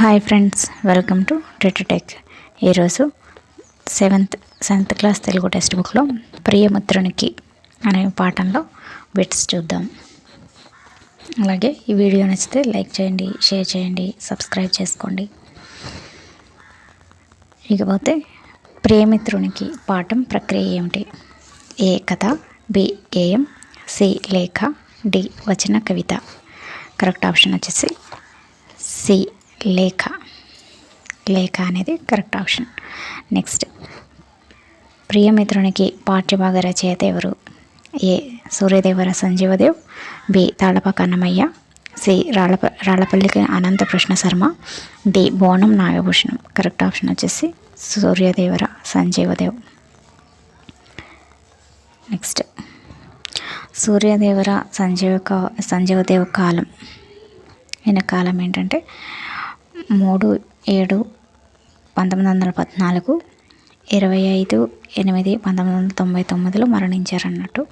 Hi friends welcome to tech ఈరోజు seventh seventh class Telugu text బుక్లో ప్రియమిత్రునికి అనే పాఠంలో బిట్స్ చూద్దాం. అలాగే ఈ వీడియో నచ్చితే లైక్ చేయండి షేర్ చేయండి సబ్స్క్రైబ్ చేసుకోండి. ఇకపోతే ప్రియమిత్రునికి పాఠం ప్రక్రియ ఏమిటి? ఏ కథ బి గేయం సి లేఖ డి వచన కవిత. కరెక్ట్ ఆప్షన్ వచ్చేసి సి లేఖ. లేఖ అనేది కరెక్ట్ ఆప్షన్. నెక్స్ట్. ప్రియమిత్రునికి పాఠ్యభాగ రచయిత ఎవరు? ఏ. సూర్యదేవర సంజీవదేవ్. బి. తాళప కన్నమయ్య. సి. రాళ్ళప రాళ్ళపల్లికి Anantha Krishna Sharma. D. Bonam Nagabhushanam. Correct option వచ్చేసి సూర్యదేవర సంజీవదేవ్. నెక్స్ట్. సూర్యదేవర సంజీవ సంజీవదేవ్ కాలం. ఈయన కాలం ఏంటంటే మూడు ఏడు పంతొమ్మిది వందల పద్నాలుగు ఇరవై ఐదు ఎనిమిది పంతొమ్మిది వందల తొంభై తొమ్మిదిలో మరణించారన్నట్టు.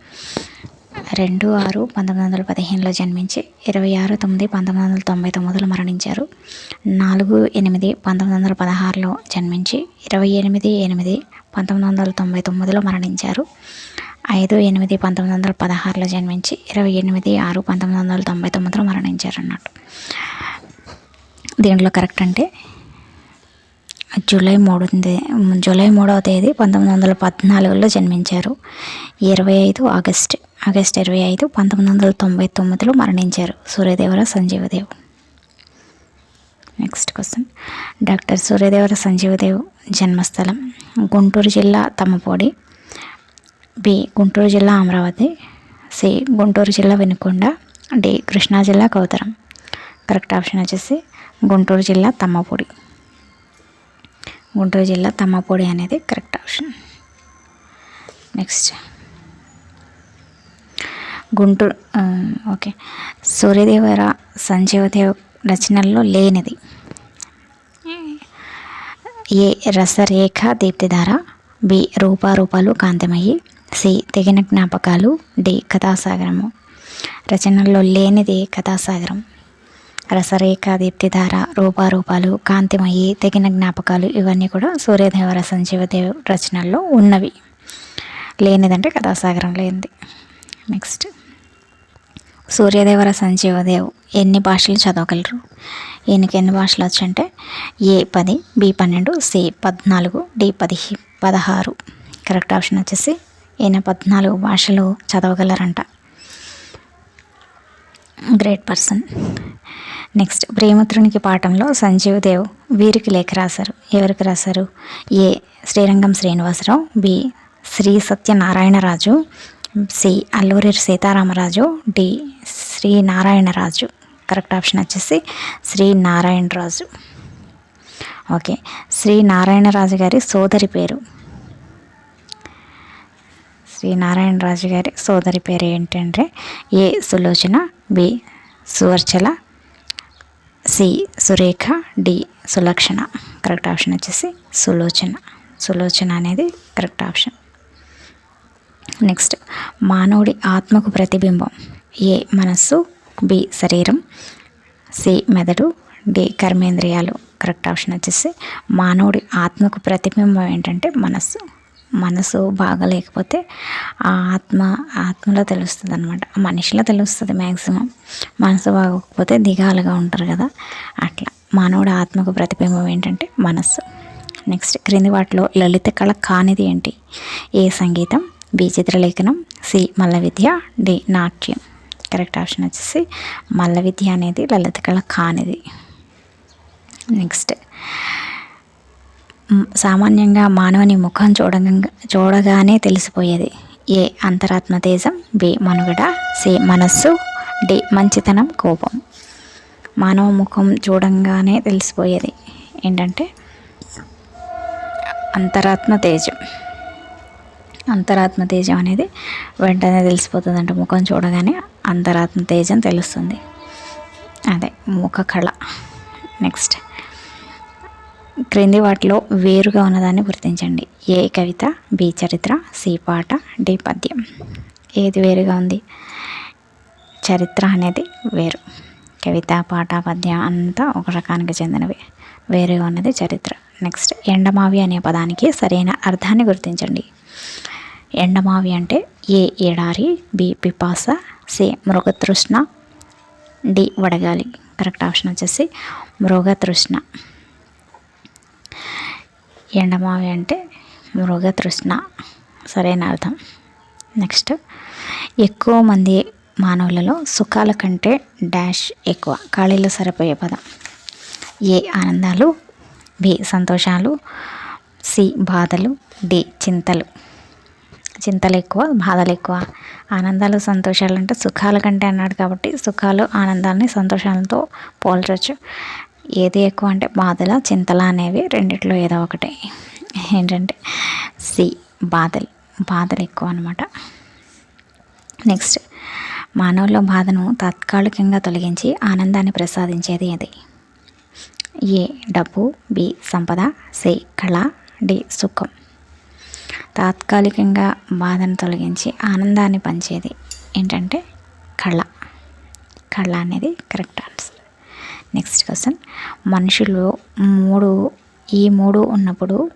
రెండు ఆరు పంతొమ్మిది వందల పదిహేనులో జన్మించి ఇరవై ఆరు తొమ్మిది పంతొమ్మిది వందల తొంభై తొమ్మిదిలో మరణించారు. నాలుగు ఎనిమిది పంతొమ్మిది వందల పదహారులో జన్మించి ఇరవై ఎనిమిది ఎనిమిది పంతొమ్మిది వందల తొంభై తొమ్మిదిలో మరణించారు. ఐదు ఎనిమిది పంతొమ్మిది వందల పదహారులో జన్మించి ఇరవై ఎనిమిది ఆరు పంతొమ్మిది వందల తొంభై తొమ్మిదిలో మరణించారు అన్నట్టు దీంట్లో కరెక్ట్ అంటే? జూలై మూడు జూలై మూడవ తేదీ పంతొమ్మిది వందల పద్నాలుగులో జన్మించారు. ఇరవై ఐదు ఆగస్ట్ ఆగస్ట్ ఇరవై ఐదు పంతొమ్మిది వందల తొంభై తొమ్మిదిలో మరణించారు. Suryadevara Sanjeevdev. Next question doctor Suryadevara Sanjeevdev జన్మస్థలం గుంటూరు జిల్లా తమ్మపొడి బి. గుంటూరు జిల్లా అమరావతి. సి. గుంటూరు జిల్లా వెనుకొండ. డి. కృష్ణా జిల్లా కౌతరం కరెక్ట్ ఆప్షన్ వచ్చేసి గుంటూరు జిల్లా తమ్మపొడి. గుంటూరు జిల్లా తమ్మపొడి అనేది correct option. Next Guntur okay. Suryadevara Sanjeevdev రచనల్లో లేనిది. ఏ రసరేఖ దీప్తిధార బి రూపారూపాలు కాంతిమయ్యి సి తెగిన జ్ఞాపకాలు డి కథాసాగరము. రచనల్లో లేనిది కథాసాగరం. రసరేఖ దీప్తిధార రూపారూపాలు కాంతిమయి తెగిన జ్ఞాపకాలు ఇవన్నీ కూడా సూర్యదేవర సంజీవదేవ్ రచనల్లో ఉన్నవి. లేనిదంటే కథాసాగరం లేనిది. నెక్స్ట్ సూర్యదేవర సంజీవదేవ్ ఎన్ని భాషలు చదవగలరు? ఈయనకి ఎన్ని భాషలు వచ్చంటే ఏ పది బి పన్నెండు సి పద్నాలుగు డి పది పదహారు. కరెక్ట్ ఆప్షన్ వచ్చేసి ఈయన పద్నాలుగు భాషలు చదవగలరంట. గ్రేట్ పర్సన్ నెక్స్ట్ ప్రేమత్రునికి పాఠంలో సంజీవ్ దేవ్ వీరికి లేఖ రాశారు. ఎవరికి రాశారు? A. Srirangam Srinivasarao. B. Sri Satyanarayanaraju. C. Alluri Sitaramaraju. D. Sri Narayanaraju. Correct option వచ్చేసి శ్రీ నారాయణరాజు. ఓకే. శ్రీ నారాయణరాజు గారి సోదరి పేరు. శ్రీ నారాయణరాజు గారి సోదరి పేరు ఏంటంటే A. Sulochana. B. Suvarchala. C Surekha D Sulakshana. Correct option వచ్చేసి సులోచన. సులోచన అనేది కరెక్ట్ ఆప్షన్. నెక్స్ట్ మానవుడి ఆత్మకు ప్రతిబింబం. ఏ మనస్సు బి శరీరం సి మెదడు డి కర్మేంద్రియాలు. కరెక్ట్ ఆప్షన్ వచ్చేసి మానవుడి ఆత్మకు ప్రతిబింబం ఏంటంటే మనస్సు. మనసు బాగలేకపోతే ఆ ఆత్మ ఆత్మలో తెలుస్తుంది అనమాట మనిషిలో తెలుస్తుంది మ్యాక్సిమం మనసు బాగోకపోతే దిగాలుగా ఉంటారు కదా. అట్లా మానవుడు ఆత్మకు ప్రతిబింబం ఏంటంటే మనస్సు. నెక్స్ట్ క్రింది వాటిలో లలిత కళ కానిది ఏంటి? ఏ సంగీతం బి చిత్రలేఖనం సి మల్ల విద్య డి నాట్యం. కరెక్ట్ ఆప్షన్ వచ్చేసి మల్ల విద్య అనేది లలిత కళ కానిది. నెక్స్ట్ సామాన్యంగా మానవుని ముఖం చూడగా చూడగానే తెలిసిపోయేది. ఏ అంతరాత్మ తేజం బి మనుగడ సి మనస్సు డి మంచితనం కోపం. మానవ ముఖం చూడంగానే తెలిసిపోయేది. ఏంటంటే అంతరాత్మ తేజం. అంతరాత్మ తేజం అనేది వెంటనే తెలిసిపోతుంది అంటే ముఖం చూడగానే అంతరాత్మ తేజం తెలుస్తుంది. అదే ముఖ కళ. నెక్స్ట్. క్రింది వాటిలో వేరుగా ఉన్నదాన్ని గుర్తించండి. ఏ కవిత బి చరిత్ర సి పాట డి పద్యం. ఏది వేరుగా ఉంది? చరిత్ర అనేది వేరు. కవిత పాట పద్యం అంతా ఒక రకానికి చెందినవి. వేరుగా ఉన్నది చరిత్ర. నెక్స్ట్ ఎండమావి అనే పదానికి సరైన అర్థాన్ని గుర్తించండి. ఎండమావి అంటే ఏ ఎడారి బి పిపాస సి మృగతృష్ణ డి వడగాలి. కరెక్ట్ ఆప్షన్ వచ్చేసి మృగతృష్ణ. ఎండమావి అంటే మృగతృష్ణ. సరైన అర్థం. నెక్స్ట్ ఎక్కువ మంది మానవులలో సుఖాల కంటే డాష్ ఎక్కువ ఖాళీలో సరిపోయే పదం. ఏ ఆనందాలు. బి సంతోషాలు. సి బాధలు. డి చింతలు. చింతలు ఎక్కువ బాధలు ఎక్కువ. ఆనందాలు సంతోషాలు అంటే సుఖాల కంటే అన్నాడు కాబట్టి సుఖాలు ఆనందాన్ని సంతోషాలతో పోల్చవచ్చు ఏది ఎక్కువ అంటే బాధల చింతల అనేవి రెండిట్లో ఏదో ఒకటి. ఏంటంటే సి బాధలు. బాధలు ఎక్కువ అనమాట నెక్స్ట్ మానవుల్లో బాధను తాత్కాలికంగా తొలగించి ఆనందాన్ని ప్రసాదించేది అది ఏ డబ్బు బి సంపద సి కళ డి సుఖం. తాత్కాలికంగా బాధను తొలగించి ఆనందాన్ని పంచేది ఏంటంటే కళ. కళ అనేది కరెక్ట్? నెక్స్ట్ క్వశ్చన్ మనుషులు మూడు ఈ మూడు ఉన్నప్పుడు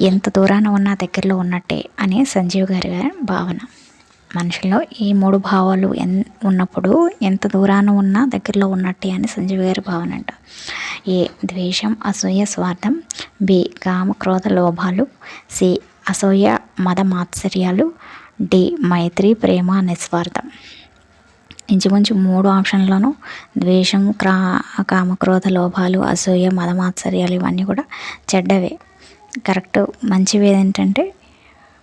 ఎంత దూరాన ఉన్నా దగ్గరలో ఉన్నట్టే అనే సంజీవ్ గారి భావన. మనుషుల్లో ఈ మూడు భావాలు ఎన్ ఉన్నప్పుడు ఎంత దూరాన ఉన్నా దగ్గరలో ఉన్నట్టే అని సంజీవ్ గారి భావన అంట. ఏ ద్వేషం అసూయ స్వార్థం బి కామ క్రోధ లోభాలు సి అసూయ మద మాత్సర్యాలు డి మైత్రి ప్రేమ నిస్వార్థం. ఇంచుమించు మూడు ఆప్షన్లను ద్వేషం క్రా కామక్రోధ లోభాలు అసూయ మదమాత్సర్యాలు ఇవన్నీ కూడా చెడ్డవే. కరెక్ట్ మంచివి ఏంటంటే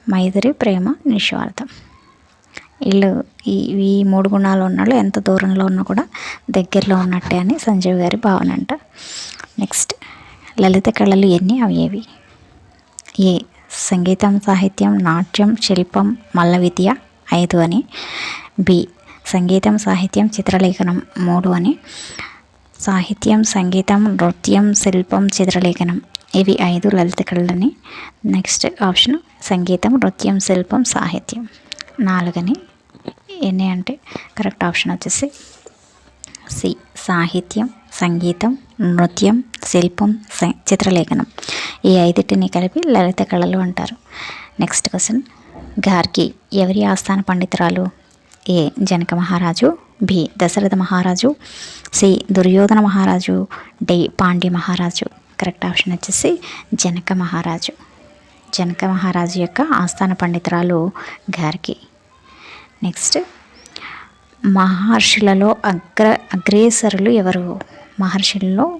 మైత్రి ప్రేమ నిస్వార్థం. వీళ్ళు ఈ ఈ మూడు గుణాలు ఉన్నాళ్ళు ఎంత దూరంలో ఉన్నా కూడా దగ్గరలో ఉన్నట్టే అని సంజీవ్ గారి భావన అంట. నెక్స్ట్ లలిత కళలు ఎన్ని అవి ఏవి ఏ సంగీతం సాహిత్యం నాట్యం శిల్పం మల్ల విద్య ఐదు అని. బి సంగీతం సాహిత్యం చిత్రలేఖనం మూడు అని. సాహిత్యం సంగీతం నృత్యం శిల్పం చిత్రలేఖనం ఇవి ఐదు లలిత కళలని నెక్స్ట్ ఆప్షన్ సంగీతం నృత్యం శిల్పం సాహిత్యం నాలుగని. ఎన్ని అంటే కరెక్ట్ ఆప్షన్ వచ్చేసి సి సాహిత్యం సంగీతం నృత్యం శిల్పం చిత్రలేఖనం. ఈ ఐదింటిని కలిపి లలిత కళలు అంటారు. నెక్స్ట్ క్వశ్చన్ గార్కి ఎవరి ఆస్థాన పండితురాలు? ఏ జనక మహారాజు బి దశరథ మహారాజు సి దుర్యోధన మహారాజు డి పాండ్య మహారాజు. కరెక్ట్ ఆప్షన్ వచ్చేసి జనక మహారాజు. జనక మహారాజు యొక్క ఆస్థాన పండితురాలు గారికి. నెక్స్ట్ మహర్షులలో అగ్ర అగ్రేసరులు ఎవరు? మహర్షులలో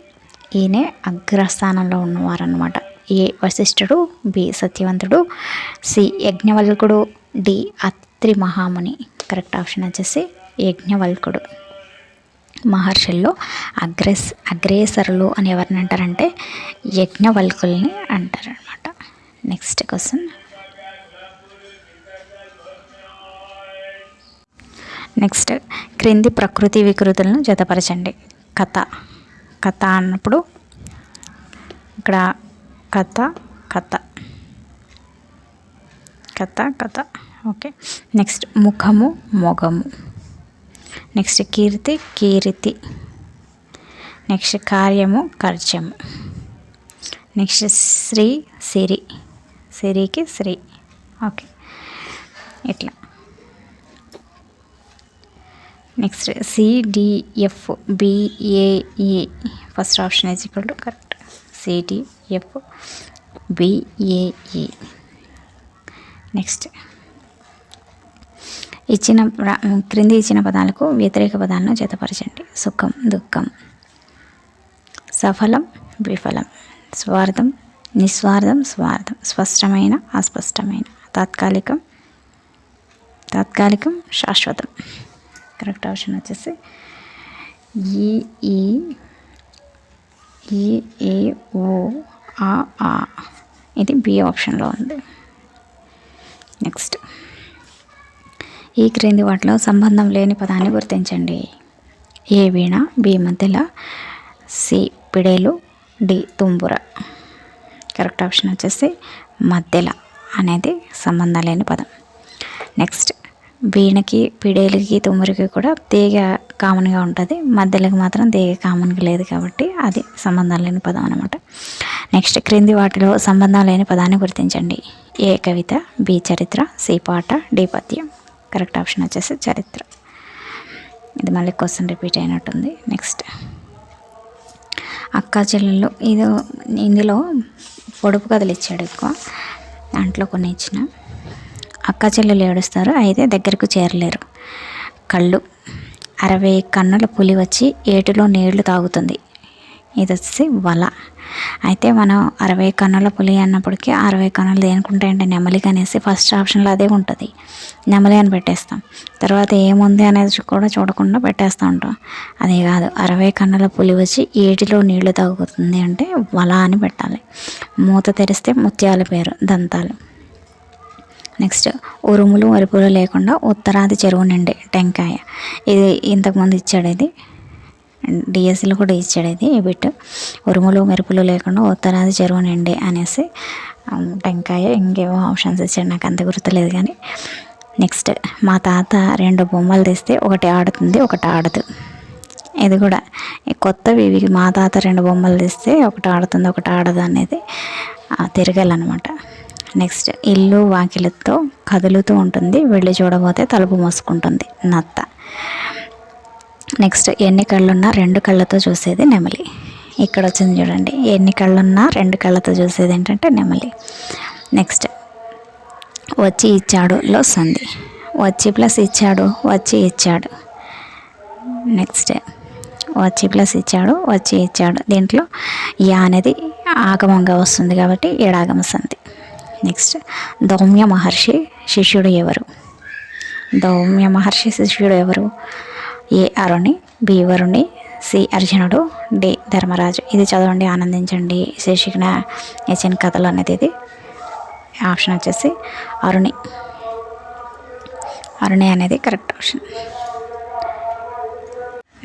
ఈయనే అగ్రస్థానంలో ఉన్నవారు అనమాట ఏ వశిష్ఠుడు బి సత్యవంతుడు సి యజ్ఞవల్కుడు డి అత్రి మహాముని కరెక్ట్ ఆప్షన్ వచ్చేసి యజ్ఞవల్కుడు. మహర్షుల్లో అగ్రెస్ అగ్రేసరులు అని ఎవరిని అంటారంటే యజ్ఞవల్కుల్ని అంటారనమాట నెక్స్ట్ క్వశ్చన్ నెక్స్ట్ క్రింది ప్రకృతి వికృతులను జతపరచండి. కథ. కథ అన్నప్పుడు ఇక్కడ కథ కథ. కథ కథ. ఓకే. నెక్స్ట్ ముఖము మొగము. నెక్స్ట్ కీర్తి కీర్తి. నెక్స్ట్ కార్యము కర్చము. నెక్స్ట్ శ్రీ సిరి. సిరికి శ్రీ ఓకే. ఇట్లా. Next CDF BAE first option is equal to correct CDF BAE next ఇచ్చిన క్రింది ఇచ్చిన పదాలకు వ్యతిరేక పదాలను జతపరచండి. సుఖం దుఃఖం సఫలం విఫలం స్వార్థం నిస్వార్థం స్వార్థం స్పష్టమైన అస్పష్టమైన తాత్కాలికం తాత్కాలికం శాశ్వతం. కరెక్ట్ ఆప్షన్ వచ్చేసి ఈ ఈ ఏ ఓ ఆ. ఇది బి ఆప్షన్లో ఉంది. నెక్స్ట్. ఈ క్రింది వాటిలో సంబంధం లేని పదాన్ని గుర్తించండి. ఏ వీణ బి మధ్యల సి పిడేలు డి తుంబుర. కరెక్ట్ ఆప్షన్ వచ్చేసి మధ్యల అనేది సంబంధం లేని పదం. నెక్స్ట్ వీణకి పిడేలకి తుమ్మురికి కూడా తీగ కామన్గా ఉంటుంది. మధ్యలోకి మాత్రం తీగ కామన్గా లేదు కాబట్టి అది సంబంధం లేని పదం అనమాట నెక్స్ట్ క్రింది వాటిలో సంబంధం లేని పదాన్ని గుర్తించండి. ఏ కవిత బి చరిత్ర సి పాట డి పద్యం. కరెక్ట్ ఆప్షన్ వచ్చేసి చరిత్ర. ఇది మళ్ళీ క్వశ్చన్ రిపీట్ అయినట్టుంది. నెక్స్ట్. అక్కా చెల్లెళ్ళు ఇది ఇందులో పొడుపు కథలు ఇచ్చాడు ఎక్కువ. దాంట్లో కొన్ని ఇచ్చిన. అక్కా చెల్లెలు ఏడుస్తారు అయితే దగ్గరకు చేరలేరు. కళ్ళు. అరవై కన్నుల పులి వచ్చి ఏటిలో నీళ్ళు తాగుతుంది. ఇది వచ్చి వల. అయితే మనం అరవై కన్నుల పులి అన్నప్పటికీ అరవై కన్నులు దేనికుంటాయంటే నెమలికి అనేసి ఫస్ట్ ఆప్షన్లో అదే ఉంటుంది. నెమలి అని పెట్టేస్తాం. తర్వాత ఏముంది అనేది కూడా చూడకుండా పెట్టేస్తూ ఉంటాం. అదే కాదు అరవై కన్నుల పులి వచ్చి ఏటిలో నీళ్ళు తాగుతుంది అంటే వల అని పెట్టాలి. మూత తెరిస్తే ముత్యాల పేరు దంతాలు. నెక్స్ట్ ఉరుములు అరుపులు లేకుండా ఉత్తరాది చెరువు నిండి టెంకాయ. ఇది ఇంతకుముందు ఇచ్చాడు ఇది. డిఎస్సిలో కూడా ఇచ్చాడు ఇది ఈ బిట్ ఉరుములు మెరుపులు లేకుండా ఉత్తరాది చెరువు నిండి అనేసి టెంకాయ ఇంకేవో ఆప్షన్స్ ఇచ్చాడు. నాకు అంత గుర్తులేదు కానీ నెక్స్ట్ మా తాత రెండు బొమ్మలు తీస్తే ఒకటి ఆడుతుంది ఒకటి ఆడదు. ఇది కూడా కొత్తవి ఇవి మా తాత రెండు బొమ్మలు తీస్తే ఒకటి ఆడుతుంది ఒకటి ఆడదు అనేది తిరగాలన్నమాట నెక్స్ట్ ఇల్లు వాకిలతో కదులుతూ ఉంటుంది వెళ్ళి చూడబోతే తలుపు మోసుకుంటుంది నత్త. నెక్స్ట్ ఎన్ని కళ్ళున్నా రెండు కళ్ళతో చూసేది నెమలి. ఇక్కడ వచ్చింది చూడండి ఎన్ని కళ్ళున్నా రెండు కళ్ళతో చూసేది ఏంటంటే నెమలి. నెక్స్ట్ వచ్చి ఇచ్చాడు లో వచ్చి ప్లస్ ఇచ్చాడు వచ్చి ఇచ్చాడు. నెక్స్ట్ వచ్చి ప్లస్ ఇచ్చాడు వచ్చి ఇచ్చాడు. దీంట్లో యా అనేది ఆగమంగా వస్తుంది కాబట్టి ఏడాగమ సంధి. నెక్స్ట్ దౌమ్య మహర్షి శిష్యుడు ఎవరు? దౌమ్య మహర్షి శిష్యుడు ఎవరు? A Aruni B Varuni C అర్జునుడు డి ధర్మరాజు. ఇది చదవండి ఆనందించండి. శీర్షికన ఇచ్చిన కథలు అనేది ఇది. ఆప్షన్ వచ్చేసి అరుణి. అరుణి అనేది కరెక్ట్ ఆప్షన్.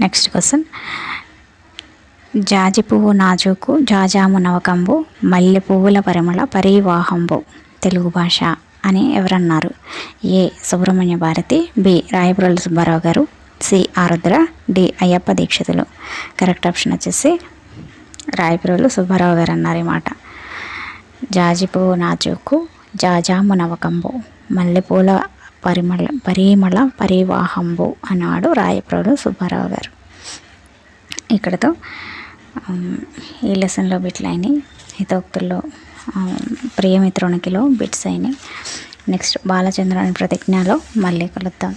Next question. జాజి పువ్వు నాజుకు జాజాము నవకంబు మల్లె పువ్వుల పరిమళ పరివాహంబు తెలుగు భాష అని ఎవరన్నారు? ఏ సుబ్రహ్మణ్య భారతి బి రాయపురల సుబ్బారావు గారు C Arudra D Ayyappa Dikshitulu. Correct option వచ్చేసి రాయపురులు సుబ్బారావు గారు అన్నారు ఈ మాట. జాజిపువ్వు జాజాము నవకంబు మల్లెపూల పరిమళ పరిమళ పరివాహంబు అన్నాడు రాయపురలు సుబ్బారావు గారు. ఇక్కడతో ఈ లెసన్లో బిట్లు అయినాయి హితోక్తుల్లో ప్రియమిత్రునికిలో బిట్స్ అయినాయి. నెక్స్ట్ బాలచంద్రుని ప్రతిజ్ఞలో మళ్ళీ కలుద్దాం.